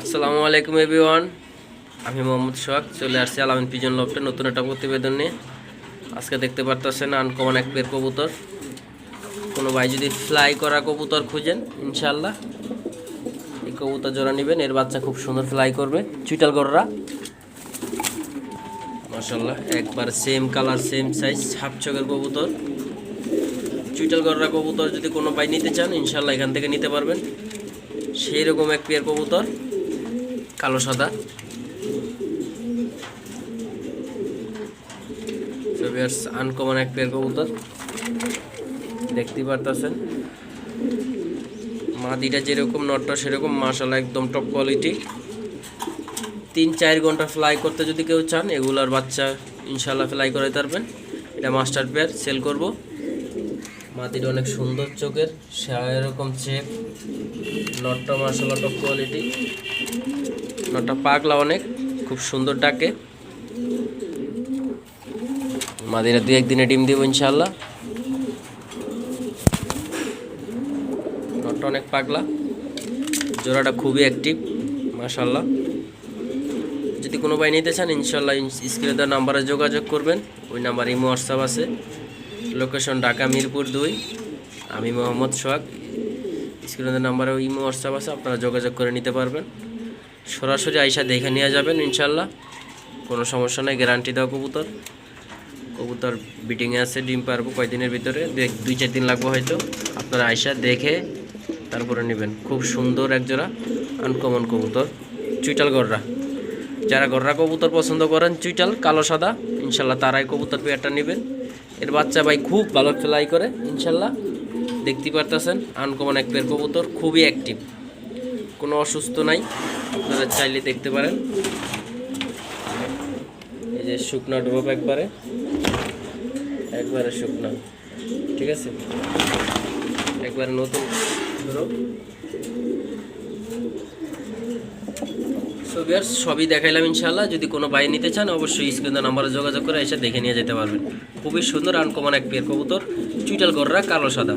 আসসালামু আলাইকুম, এভরিওয়ান। আমি মোহাম্মদ সোহাগ, চলে আসছি আলামিন পিজন লফটে নতুন একটা প্রতিবেদন নিয়ে। আজকে দেখতে পারতেছেন আনকমন এক পের কবুতর। কোনো ভাই যদি ফ্লাই করা কবুতর খুঁজেন ইনশাল্লাহ এই কবুতর জোড়া নেবেন, এর বাচ্চা খুব সুন্দর ফ্লাই করবে। চুইটাল গররা মাশাল্লাহ একবার same colour same size half চোখের কবুতর। চুইটাল গররা কবুতর যদি কোনো ভাই নিতে চান ইনশাল্লাহ এখান থেকে নিতে পারবেন। সেই রকম এক পেয়ার কবুতর। কালো সাদা। আনকমন এক পেয়ার কবুতর। দেখতেই পারতেছেন। মাদিটা যেরকম, নটটা সেরকম মাসালা একদম টপ কোয়ালিটি তিন, চার ঘণ্টা ফ্লাই করতে যদি কেউ চান, এগুলার বাচ্চা ইনশাল্লাহ ফ্লাই করাইতে পারবেন এটা মাস্টার পেয়ার সেল করব। মাটিটা অনেক সুন্দর চোখের এরকম চেপ নটটা মার্শাল টপ কোয়ালিটি নটটা পাগলা অনেক, খুব সুন্দর ডাকে। মাদিরা দুই একদিনে ডিম দিব ইনশাল্লাহ নটটা অনেক পাগলা। জোড়াটা খুবই অ্যাক্টিভ মাশাল্লাহ যদি কোনো ভাই নিতে চান ইনশাল্লাহ স্ক্রিনে দেওয়া নাম্বারে যোগাযোগ করবেন। ওই নাম্বার ইমো হোয়াটসঅ্যাপ আছে। লোকেশন ঢাকা মিরপুর দুই। আমি মোহাম্মদ সোহাগ। স্ক্রিনের নাম্বারে ইমো হোয়াটসঅ্যাপ আছে, আপনারা যোগাযোগ করে নিতে পারবেন। সরাসরি আইসা দেখে নিয়ে যাবেন ইনশাল্লাহ। কোনো সমস্যা নেই গ্যারান্টি দেওয়া কবুতর। কবুতর বিটিংয়ে আছে, ডিম পারব কয়দিনের ভিতরে। দুই চার দিন লাগবে হয়তো। আপনারা আইসা দেখে তারপরে নেবেন। খুব সুন্দর একজোড়া আনকমন কবুতর, চুইটাল গররা। যারা গররা কবুতর পছন্দ করেন, চুইটাল, কালো, সাদা, ইনশাল্লাহ তারাই কবুতর পেয়ারটা নেবেন। এর বাচ্চা ভাই খুব ভালো ফ্লাই করে, ইনশাল্লাহ। দেখতে পারতেছেন আনকমন এক পেয়ার কবুতর, খুবই অ্যাক্টিভ কোনো অসুস্থ নাই। আপনারা চাইলে দেখতে পারেন। এই যে শুকনো ড্রপ একবারে। একবারে শুকনো। ঠিক আছে? একবারে নতুন ভিউয়ার্স সবই দেখাইলাম ইনশাল্লাহ যদি কোনো বাই নিতে চান, অবশ্যই স্ক্রিনে নাম্বারে যোগাযোগ করে এসে দেখে নিয়ে যেতে পারবেন। খুবই সুন্দর আনকমন এক পেয়ার কবুতর। চুইটাল গররা, কালো সাদা।